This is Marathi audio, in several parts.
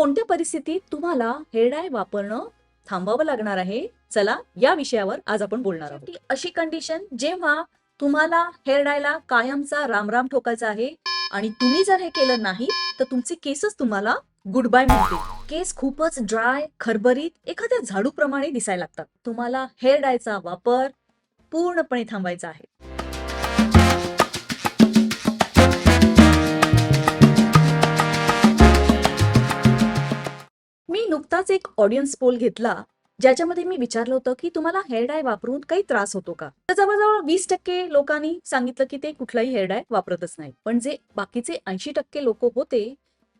कोणत्या परिस्थितीत तुम्हाला हेअर डाय वापरणं थांबावं लागणार आहे? चला या विषयावर आज आपण बोलणार आहोत. अशी कंडिशन जेव्हा तुम्हाला हेअर डायला कायमचा रामराम ठोकायचा आहे आणि तुम्ही जर हे केलं नाही तर तुमचे केसच तुम्हाला गुड बाय म्हणतील. केस खूपच ड्राय खरबरीत एखाद्या झाडूप्रमाणे दिसायला लागतात. तुम्हाला हेअर डायचा वापर पूर्णपणे थांबायचा आहे. असाच एक ऑडियन्स पोल घेतला ज्याच्यामध्ये मी विचारलं होतं की तुम्हाला हेअर डाय वापरून काही त्रास होतो का? तर जवळजवळ वीस टक्के लोकांनी सांगितलं की ते कुठलाही हेअर डाय वापरतच नाही पण जे बाकीचे ऐंशी टक्के लोक होते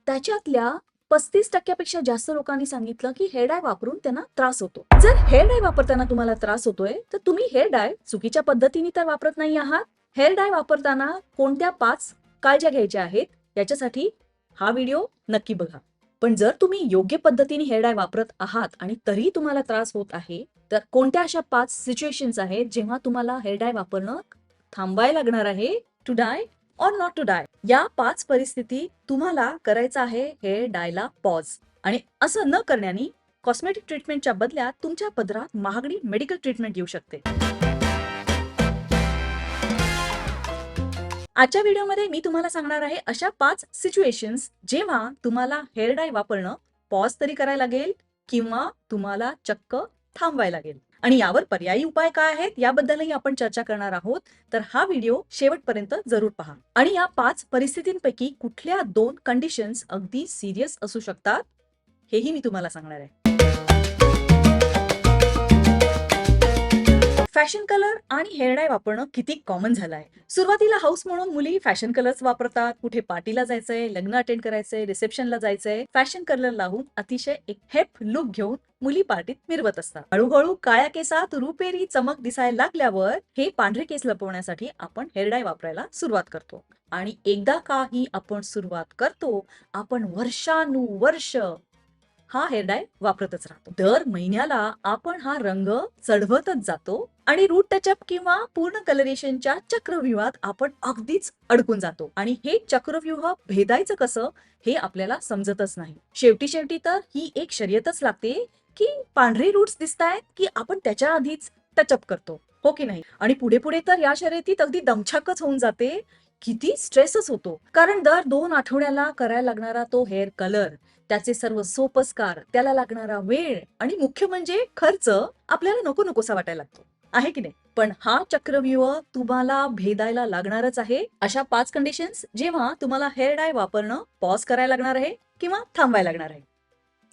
त्याच्यातल्या पस्तीस टक्क्यापेक्षा जास्त लोकांनी सांगितलं की हेअर डाय वापरून त्यांना त्रास होतो. जर हेअर डाय वापरताना तुम्हाला त्रास होतोय तर तुम्ही हेअर डाय चुकीच्या पद्धतीने तर वापरत नाही आहात. हेअर डाय वापरताना कोणत्या पाच काळज्या घ्यायच्या आहेत याच्यासाठी हा व्हिडिओ नक्की बघा. पण जर तुम्ही योग्य पद्धतीने हेअर डाय वापरत आहात आणि तरी तुम्हाला त्रास होत आहे तर कोणत्या अशा पाच सिच्युएशन्स आहेत जेव्हा तुम्हाला हेअर डाय वापरणं थांबायला लागणार आहे to dye or not to dye या पाच परिस्थिती तुम्हाला करायचं आहे हेअर डायला पॉज आणि असं न करण्याने कॉस्मेटिक ट्रीटमेंटच्या बदल्यात तुमच्या पदरात महागडी मेडिकल ट्रीटमेंट येऊ शकते. आजच्या व्हिडिओमध्ये मी तुम्हाला सांगणार आहे अशा पाच सिच्युएशन्स जेव्हा तुम्हाला हेअर डाय वापरणं पॉज तरी करायला लागेल किंवा तुम्हाला चक्क थांबवायला लागेल. आणि यावर पर्यायी उपाय काय आहेत याबद्दलही आपण चर्चा करणार आहोत. तर हा व्हिडिओ शेवटपर्यंत जरूर पहा. आणि या पाच परिस्थितींपैकी कुठल्या दोन कंडिशन्स अगदी सिरियस असू शकतात हेही मी तुम्हाला सांगणार आहे. फॅशन कलर आणि हेअर डाय वापरणं किती कॉमन झालं आहे सुरुवातीला हाऊस म्हणून मुली फॅशन कलर्स वापरतात. कुठे पार्टीला जायचंय लग्न अटेंड करायचंय रिसेप्शनला जायचंय. फॅशन कलर लावून अतिशय एक हेप लुक घेऊन मुली पार्टीत मिरवत असतात. हळूहळू काळ्या केसात रुपेरी चमक दिसायला लागल्यावर हे पांढरे केस लपवण्यासाठी आपण हेअर डाय वापरायला सुरुवात करतो. आणि एकदा का ही आपण सुरुवात करतो आपण वर्षानुवर्ष हा हेअर डाय वापरतच राहतो. दर महिन्याला आपण हा रंग चढवतच जातो आणि रूट टचअप किंवा पूर्ण कलरेशनच्या चक्रव्यूहात आपण अगदीच अडकून जातो. आणि हे चक्रव्यूह भेदायचं कसं हे आपल्याला समजतच नाही. शेवटी शेवटी तर ही एक शर्यतच लागते की पांढरे रूट्स दिसतायत की आपण त्याच्या आधीच टचअप करतो. हो की नाही? आणि पुढे पुढे तर या शर्यतीत अगदी दमछाकच होऊन जाते. किती स्ट्रेसच होतो. कारण दर दोन आठवड्याला करायला लागणारा तो हेअर कलर त्याचे सर्व सोपस्कार त्याला लागणारा वेळ आणि मुख्य म्हणजे खर्च आपल्याला नको नकोसा वाटायला लागतो. आहे की नाही? पण हा चक्रव्यूह तुम्हाला भेदायला लागणारच आहे. अशा पाच कंडिशन्स जेव्हा तुम्हाला हेअर डाय वापरणं पॉज करायला लागणार आहे किंवा थांबायला लागणार आहे.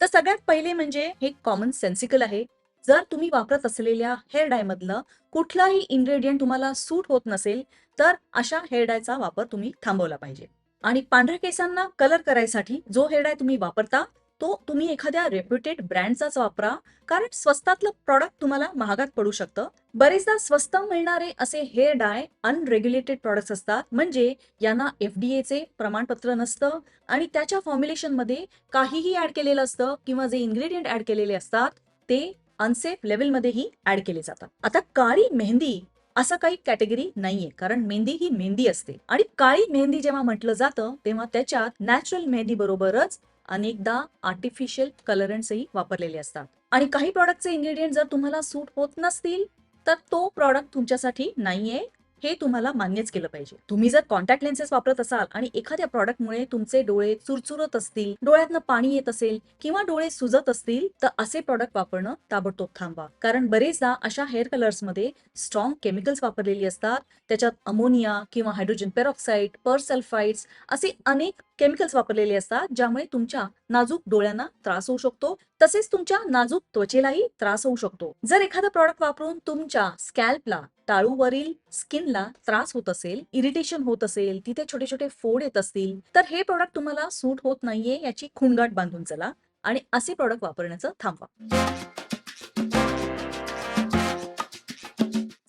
तर सगळ्यात पहिले म्हणजे हे कॉमन सेन्सिकल आहे. जर तुम्ही वापरत असलेल्या हेअर डाय मधलं कुठलाही इन्ग्रेडियंट तुम्हाला सूट होत नसेल तर अशा हेअर डायचा वापर तुम्ही थांबवला पाहिजे. आणि पांढऱ्या केसांना कलर करायसाठी जो हेअर तुम्ही वापरता तो तुम्ही एखाद्या रेप्युटेड ब्रँडचाच वापरा. कारण स्वस्तातलं प्रॉडक्ट तुम्हाला महागात पडू शकतं. बरेचदा स्वस्त मिळणारे असे हेअर डाय अनरेग्युलेटेड प्रॉडक्ट्स असतात. म्हणजे यांना एफडीएचे प्रमाणपत्र नसतं आणि त्याच्या फॉर्म्युलेशनमध्ये काहीही ऍड केलेलं असतं किंवा जे इन्ग्रेडियंट ऍड केलेले असतात ते अनसेफ लेवलमध्येही ऍड केले जातात. आता काळी मेहंदी असं काही कॅटेगरी नाहीये. कारण मेहंदी ही मेहंदी असते. आणि काळी मेहंदी जेव्हा म्हटलं जातं तेव्हा त्याच्यात नॅचरल मेहंदी बरोबरच अनेकदा आर्टिफिशियल कलरंट्सही वापरलेले असतात. आणि काही प्रॉडक्टचे इंग्रेडियंट जर तुम्हाला सूट होत नसतील तर तो प्रॉडक्ट तुमच्यासाठी नाहीये. हे तुम्हाला मान्यच केलं पाहिजे. तुम्ही जर कॉन्टॅक्ट लेन्सेस वापरत असाल आणि एखाद्या प्रॉडक्टमुळे तुमचे डोळे चुरचुरत असतील डोळ्यातनं पाणी येत असेल किंवा डोळे सुजत असतील तर असे प्रॉडक्ट वापरणं ताबडतोब थांबवा. कारण बरेचदा अशा हेअर कलर्समध्ये स्ट्रॉंग केमिकल्स वापरलेली असतात. त्याच्यात अमोनिया किंवा हायड्रोजन पेरॉक्साईड परसल्फाइड्स असे अनेक केमिकल्स वापरलेले असतात ज्यामुळे तुमच्या नाजूक डोळ्यांना त्रास होऊ शकतो. तसेच तुमच्या नाजूक त्वचेलाही त्रास होऊ शकतो. जर एखादा प्रॉडक्ट वापरून तुमच्या स्कॅल्पला टाळूवरील स्किनला त्रास होत असेल इरिटेशन होत असेल तिथे छोटे छोटे फोड येत असतील तर हे प्रॉडक्ट तुम्हाला सूट होत नाहीये याची खुणगाट बांधून चला आणि असे प्रॉडक्ट वापरण्याचं थांबवा.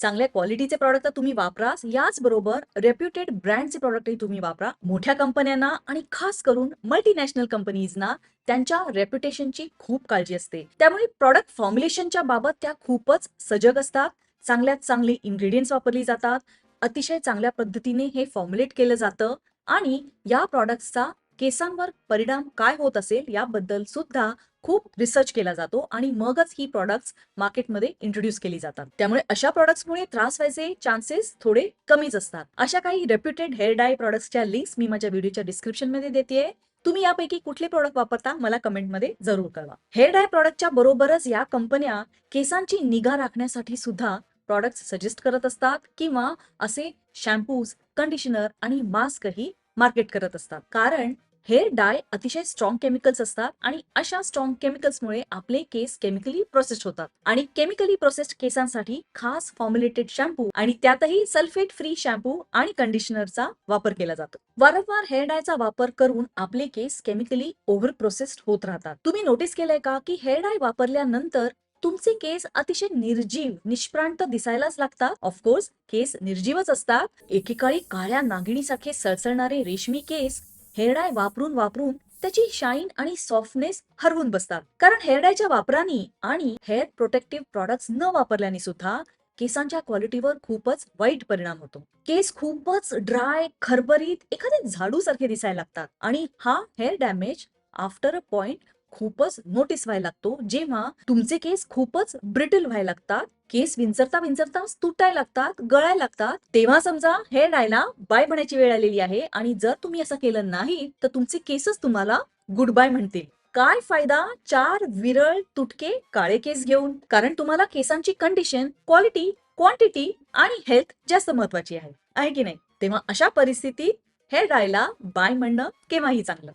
चांगल्या क्वालिटीचे प्रॉडक्ट तर तुम्ही वापरा. याचबरोबर रेप्युटेड ब्रँडचे प्रॉडक्टही तुम्ही वापरा. मोठ्या कंपन्यांना आणि खास करून मल्टीनॅशनल कंपनीजना त्यांच्या रेप्युटेशनची खूप काळजी असते. त्यामुळे प्रॉडक्ट फॉर्म्युलेशनच्या बाबत त्या खूपच सजग असतात. चांगल्यात चांगली इन्ग्रेडियंट्स वापरली जातात. अतिशय चांगल्या पद्धतीने हे फॉर्म्युलेट केलं जातं. आणि या प्रॉडक्ट्सचा केसांवर परिणाम काय होत असेल याबद्दल सुद्धा खूप रिसर्च केला जातो आणि मगच ही प्रॉडक्ट्स मार्केटमध्ये इंट्रोड्यूस केली जातात. त्यामुळे अशा प्रॉडक्ट्समुळे त्रास व्हायचे चान्सेस थोडे कमीच असतात. अशा काही रेप्युटेड हेअर डाय प्रॉडक्ट्सच्या लिंक्स मी माझ्या व्हिडिओच्या डिस्क्रिप्शनमध्ये देते तुम्ही यापैकी कुठले प्रॉडक्ट वापरता मला कमेंटमध्ये जरूर कळवा. हेअर डाय प्रॉडक्टच्या बरोबरच या कंपन्या केसांची निगा राखण्यासाठी सुद्धा प्रॉडक्ट सजेस्ट करत असतात किंवा असे शॅम्पूज कंडिशनर आणि मास्कही मार्केट करत असतात. कारण हेअर डाय अतिशय स्ट्रॉंग केमिकल्स असतात आणि अशा स्ट्रॉंग केमिकल्समुळे आपले केस केमिकली प्रोसेस्ड होतात. आणि केमिकली प्रोसेस्ड केसांसाठी खास फॉर्म्युलेटेड शॅम्पू आणि त्यातही सल्फेट फ्री शॅम्पू आणि कंडिशनरचा वापर केला जातो. वारंवार हेअर डायचा वापर करून आपले केस केमिकली ओव्हर प्रोसेस्ड होत राहतात. तुम्ही नोटीस केलंय का की हेअर डाय वापरल्यानंतर तुमचे केस अतिशय निर्जीव निष्प्रांत दिसायलाच लागतात? ऑफकोर्स केस निर्जीवच असतात. एकेकाळी काळ्या नागिणीसारखे सळसळणारे रेशमी केस हेअरडाय वापरून वापरून त्याची शाईन आणि सॉफ्टनेस हरवून बसतात. कारण हेअरडायच्या वापराने आणि हेअर प्रोटेक्टिव्ह प्रॉडक्ट्स न वापरल्याने सुद्धा केसांच्या क्वालिटीवर खूपच वाईट परिणाम होतो. केस खूपच ड्राय खरबरीत एखादे झाडू सारखे दिसायला लागतात. आणि हा hair damage after a point खूपच नोटीस व्हायला लागतो. जेव्हा तुमचे केस खूपच ब्रिटल व्हायला लागतात केस विंचरता विंचरता तुटायला लागतात गळायला लागतात. तेव्हा समजा हेअर डायला बाय म्हणायची वेळ आलेली आहे आणि जर तुम्ही असं केलं नाही तर तुमचे केसच तुम्हाला गुड बाय म्हणतील. काय फायदा चार विरळ तुटके काळे केस घेऊन? कारण तुम्हाला केसांची कंडिशन क्वालिटी क्वांटिटी आणि हेल्थ जास्त महत्वाची आहे. आहे की नाही? तेव्हा अशा परिस्थितीत हेअर डायला बाय म्हणणं केव्हाही चांगलं.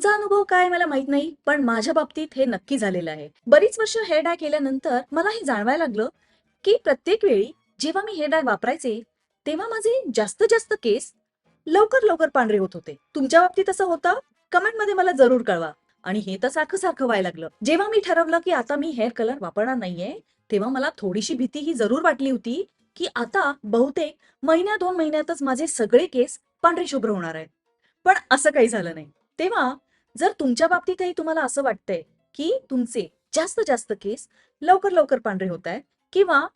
तुमचा अनुभव काय मला माहीत नाही पण माझ्या बाबतीत हे नक्की झालेलं आहे. बरीच वर्ष हेअर डाय केल्यानंतर मला हे जाणवायला लागलं की प्रत्येक वेळी जेव्हा मी हेअर डाय वापरायचे तेव्हा माझे जास्त जास्त केस लवकर लवकर पांढरे होत होते. तुमच्या बाबतीत असं होतं? कमेंटमध्ये मला जरूर कळवा. आणि हे तर सारखं सारखं व्हायला लागलं. जेव्हा मी ठरवलं की आता मी हेअर कलर वापरणार नाहीये तेव्हा मला थोडीशी भीती ही जरूर वाटली होती की आता बहुतेक महिन्या दोन महिन्यातच माझे सगळे केस पांढरे शुभ्र होणार आहेत. पण असं काही झालं नाही. तेव्हा जर तुमच्या बाबतीतही तुम्हाला असं वाटतंय की तुमचे जास्त जास्त केस लवकर लवकर पांढरे होत आहेत किंवा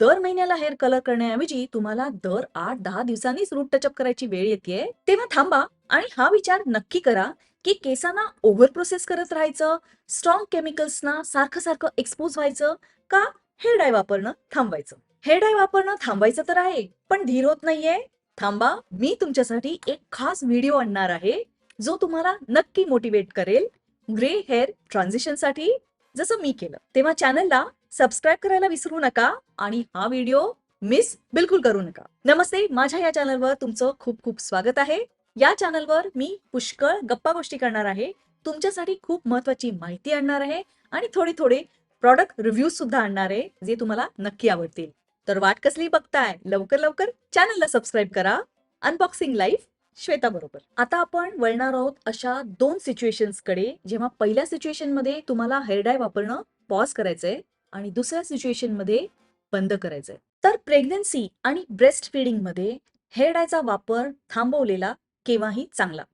दर महिन्याला हेअर कलर करण्याऐवजी तुम्हाला दर आठ दहा दिवसांनीच रूट टचअप करायची वेळ येते तेव्हा थांबा आणि हा विचार नक्की करा की केसांना ओव्हर प्रोसेस करत राहायचं स्ट्रॉंग केमिकल्सना सारखं सारखं एक्सपोज व्हायचं का हेअर डाय वापरणं थांबवायचं? हेअर डाय वापरणं थांबवायचं तर आहे पण धीर होत नाहीये. थांबा मी तुमच्यासाठी एक खास व्हिडिओ आणणार आहे. जो तुम्हाला नक्की मोटिवेट करेल ग्रे हेअर ट्रान्झिशनसाठी जसं मी केलं. तेव्हा चॅनलला सबस्क्राईब करायला विसरू नका आणि हा व्हिडिओ मिस बिलकुल करू नका. नमस्ते माझ्या या चॅनलवर तुमचं खूप खूप स्वागत आहे. या चॅनलवर मी पुष्कळ गप्पा गोष्टी करणार आहे. तुमच्यासाठी खूप महत्वाची माहिती आणणार आहे आणि थोडे थोडे प्रॉडक्ट रिव्ह्यू सुद्धा आणणार आहे जे तुम्हाला नक्की आवडतील. तर वाट कसली बघताय लवकर लवकर चॅनलला सबस्क्राईब करा. अनबॉक्सिंग लाईफ श्वेता बरोबर आता आपण वळणार आहोत अशा दोन सिच्युएशन्सकडे जेव्हा पहिल्या सिच्युएशनमध्ये तुम्हाला हेअर डाय वापरणं पॉज करायचंय आणि दुसऱ्या सिच्युएशनमध्ये बंद करायचंय. तर प्रेग्नन्सी आणि ब्रेस्ट फिडिंगमध्ये हेअर डायचा वापर थांबवलेला केव्हाही चांगला.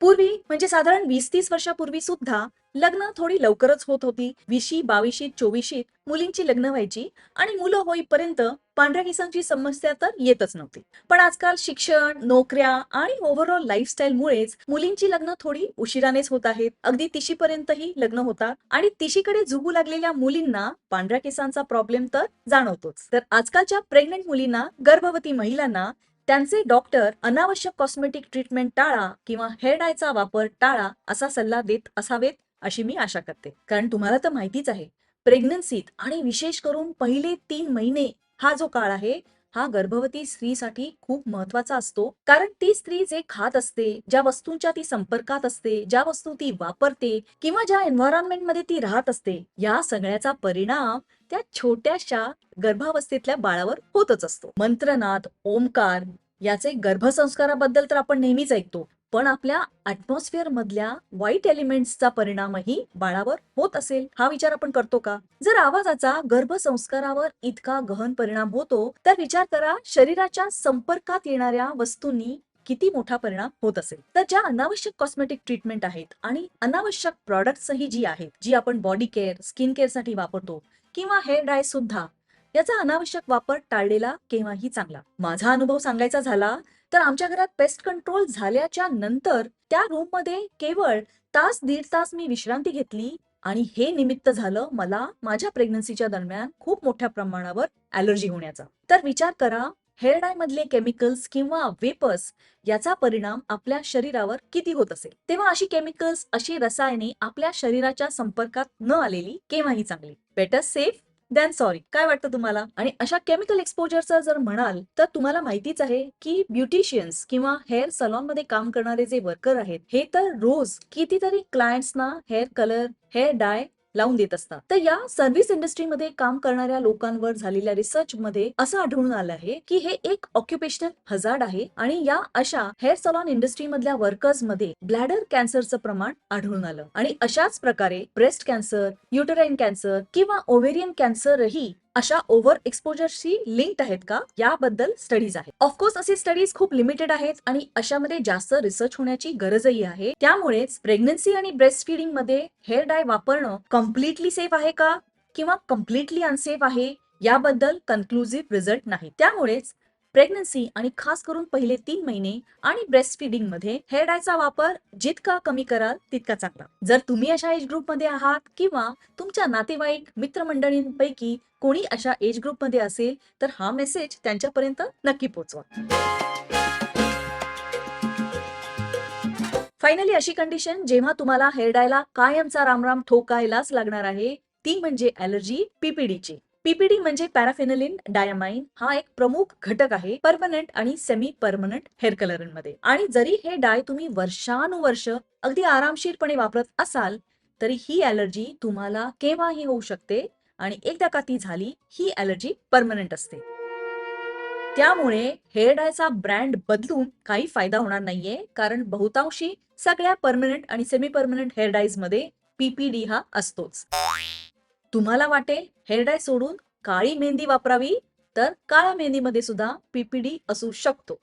पूर्वी म्हणजे साधारण वीस तीस वर्षापूर्वी सुद्धा लग्न थोडी लवकरच होत होती. विशी बावीशी चोवीशीत मुलींची लग्न व्हायची आणि मुलं होईपर्यंत पांढऱ्या केसांची समस्या तर येतच नव्हती. पण आजकाल शिक्षण नोकऱ्या आणि ओव्हरऑल लाईफस्टाईलमुळेच मुलींची लग्न थोडी उशिरानेच होत आहेत. अगदी तिशीपर्यंतही लग्न होतात आणि तिशीकडे झुगू लागलेल्या मुलींना पांढऱ्या केसांचा प्रॉब्लेम तर जाणवतोच. तर आजकालच्या प्रेग्नेंट मुलींना गर्भवती महिलांना त्यांचे डॉक्टर अनावश्यक कॉस्मेटिक ट्रीटमेंट टाळा किंवा हेअर डायचा वापर टाळा असा सल्ला देत असावेत अशी मी आशा करते. कारण तुम्हाला तर माहितीच आहे प्रेग्नन्सीत आणि विशेष करून पहिले तीन महिने हा जो काळ आहे हा गर्भवती स्त्रीसाठी खूप महत्त्वाचा असतो. कारण ती स्त्री जे खात असते ज्या वस्तूंच्या ती संपर्कात असते ज्या वस्तू ती वापरते किंवा ज्या एन्व्हायरमेंटमध्ये ती राहत असते या सगळ्याचा परिणाम त्या छोट्याशा गर्भावस्थेतल्या बाळावर होतच असतो. मंत्रनाद ओमकार याचे गर्भसंस्काराबद्दल तर आपण नेहमीच ऐकतो पण आपल्या अॅटमॉस्फिअर मधल्या वाईट एलिमेंट्सचा परिणामही बाळावर होत असेल. हा विचार आपण करतो का? जर आवाजाचा गर्भसंस्कारावर इतका गहन परिणाम होतो तर विचार करा शरीराच्या संपर्कात येणाऱ्या वस्तूंनी किती मोठा परिणाम होत असेल. तर ज्या अनावश्यक कॉस्मेटिक ट्रीटमेंट आहेत आणि अनावश्यक प्रॉडक्ट्सही जी आहेत जी आपण बॉडी केअर स्किन केअरसाठी वापरतो किंवा हेअर डाय सुद्धा याचा अनावश्यक वापर टाळलेला केव्हाही चांगला. माझा अनुभव सांगायचा झाला तर आमच्या घरात पेस्ट कंट्रोल झाल्याच्यानंतर त्या रूममध्ये केवळ तास दीड तास मी विश्रांती घेतली आणि हे निमित्त झालं मला माझ्या प्रेग्नन्सीच्या दरम्यान खूप मोठ्या प्रमाणावर ऍलर्जी होण्याचा. तर विचार करा हेअर डायमधले केमिकल्स किंवा वेपर्स याचा परिणाम आपल्या शरीरावर किती होत असेल? तेव्हा अशी केमिकल्स अशी रसायने आपल्या शरीराच्या संपर्कात न आलेली केव्हाही चांगली. बेटर सेफ दॅन सॉरी काय वाटतं तुम्हाला? आणि अशा केमिकल एक्सपोजरचं जर म्हणाल तर तुम्हाला माहितीच आहे की ब्युटिशियन्स किंवा हेअर सलॉनमध्ये काम करणारे जे वर्कर आहेत हे तर रोज कितीतरी क्लायंट्सना हेअर कलर हेअर डाय लावून देत असतात. तर या सर्व्हिस इंडस्ट्रीमध्ये काम करणाऱ्या लोकांवर झालेल्या रिसर्च मध्ये असं आढळून आलं आहे की हे एक ऑक्युपेशनल हजार्ड आहे आणि या अशा हेअर सलॉन इंडस्ट्री मधल्या वर्कर्समध्ये ब्लॅडर कॅन्सरचं प्रमाण आढळून आलं. आणि अशाच प्रकारे ब्रेस्ट कॅन्सर युटराईन कॅन्सर किंवा ओव्हेरियन कॅन्सरही अशा ओव्हर एक्सपोजरशी लिंक्ड आहेत का? याबद्दल स्टडीज आहेत. ऑफकोर्स असे स्टडीज खूप लिमिटेड आहेत आणि अशामध्ये जास्त रिसर्च होण्याची गरजही आहे. त्यामुळेच प्रेग्नन्सी आणि ब्रेस्ट फिडिंगमध्ये हेअर डाय वापरणं कम्प्लिटली सेफ आहे का? किंवा कम्प्लिटली अनसेफ आहे? याबद्दल कन्क्लुझिव्ह रिझल्ट नाही. त्यामुळेच प्रेग्नन्सी आणि खास करून पहिले तीन महिने आणि ब्रेस्ट फिडिंगमध्ये हेअर डायचा वापर जितका कमी कराल तितका चांगला. जर तुम्ही अशा एज ग्रुपमध्ये आहात किंवा तुमच्या नातेवाईक मित्रमंडळींपैकी कोणी अशा एज ग्रुपमध्ये असेल तर हा मेसेज त्यांच्यापर्यंत नक्की पोहोचवा फायनली अशी कंडिशन जेव्हा तुम्हाला हेअर डायला कायमचा रामराम ठोकायलाच लागणार आहे ती म्हणजे अलर्जी पीपीडीची पीपीडी म्हणजे पॅराफेनलिन डायमाइन हा एक प्रमुख घटक आहे परमनंट आणि सेमी परमनंट हेअर कलरांमध्ये आणि जरी हे डाय तुम्ही वर्षानुवर्ष अगदी आरामशीरपणे वापरत असाल तरी ही ॲलर्जी तुम्हाला केव्हाही होऊ शकते आणि एकदा का ती झाली ही ॲलर्जी परमनंट असते. त्यामुळे हेअर डायचा ब्रँड बदलून काही फायदा होणार नाहीये कारण बहुतांशी सगळ्या परमनंट आणि सेमी परमनंट हेअर डायजमध्ये पीपीडी हा असतोच. तुम्हाला वाटेल हेअर डाय सोडून काळी मेहंदी वापरावी तर काळ्या मेहंदीमध्ये सुद्धा पीपीडी असू शकतो.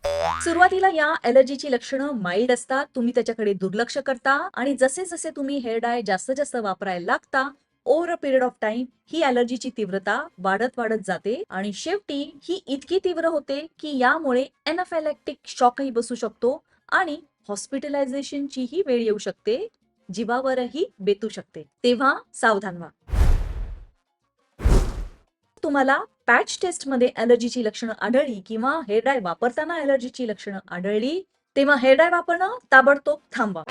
सुरुवातीला या ॲलर्जीची लक्षणं माइल्ड असतात तुम्ही त्याच्याकडे दुर्लक्ष करता आणि जसे जसे तुम्ही हेअर डाय जास्त जास्त वापरायला लागता over a period of time ही अलर्जीची तीव्रता वाढत वाढत जाते आणि शेवटी ही इतकी तीव्र होते की यामुळे एनाफॅलॅक्टिक शॉकही बसू शकतो आणि हॉस्पिटलायझेशनचीही वेळ येऊ शकते जीवावरही बेतू शकते. तेव्हा सावधान व्हा. तुम्हाला पॅच टेस्टमध्ये ॲलर्जीची लक्षणं आढळली किंवा हेअर डाय वापरताना ॲलर्जीची लक्षणं आढळली तेव्हा हेअर डाय वापरणं ताबडतोब थांबवा.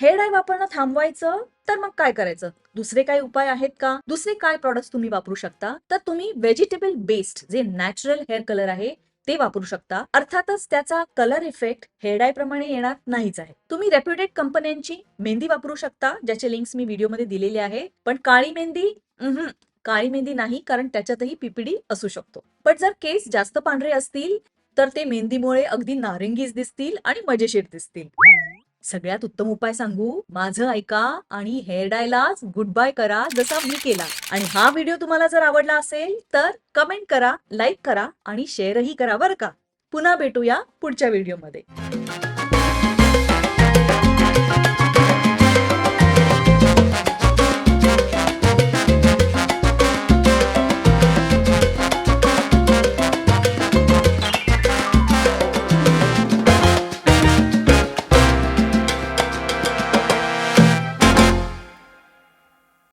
हेअर डाय वापरणं थांबवायचं तर मग काय करायचं? दुसरे काय उपाय आहेत का? दुसरे काय प्रॉडक्ट तुम्ही वापरू शकता? तर तुम्ही व्हेजिटेबल बेस्ड जे नॅचरल हेअर कलर आहे ते वापरू शकता. अर्थातच त्याचा कलर इफेक्ट हेअर प्रमाणे येणार नाहीच आहे. तुम्ही रेप्युटेड कंपन्यांची मेहंदी वापरू शकता ज्याचे लिंक्स मी व्हिडिओमध्ये दिलेले आहे. पण काळी मेहंदी काळी मेहंदी नाही कारण त्याच्यातही पीपीडी असू शकतो. पण जर केस जास्त पांढरे असतील तर ते मेहंदीमुळे अगदी नारिंगीच दिसतील आणि मजेशीर दिसतील. सगळ्यात उत्तम उपाय सांगू? माझं ऐका आणि हेअर डायलाच गुड बाय करा जसा मी केला. आणि हा व्हिडिओ तुम्हाला जर आवडला असेल तर कमेंट करा लाईक करा आणि शेअरही करा बरं का. पुन्हा भेटूया पुढच्या व्हिडिओमध्ये.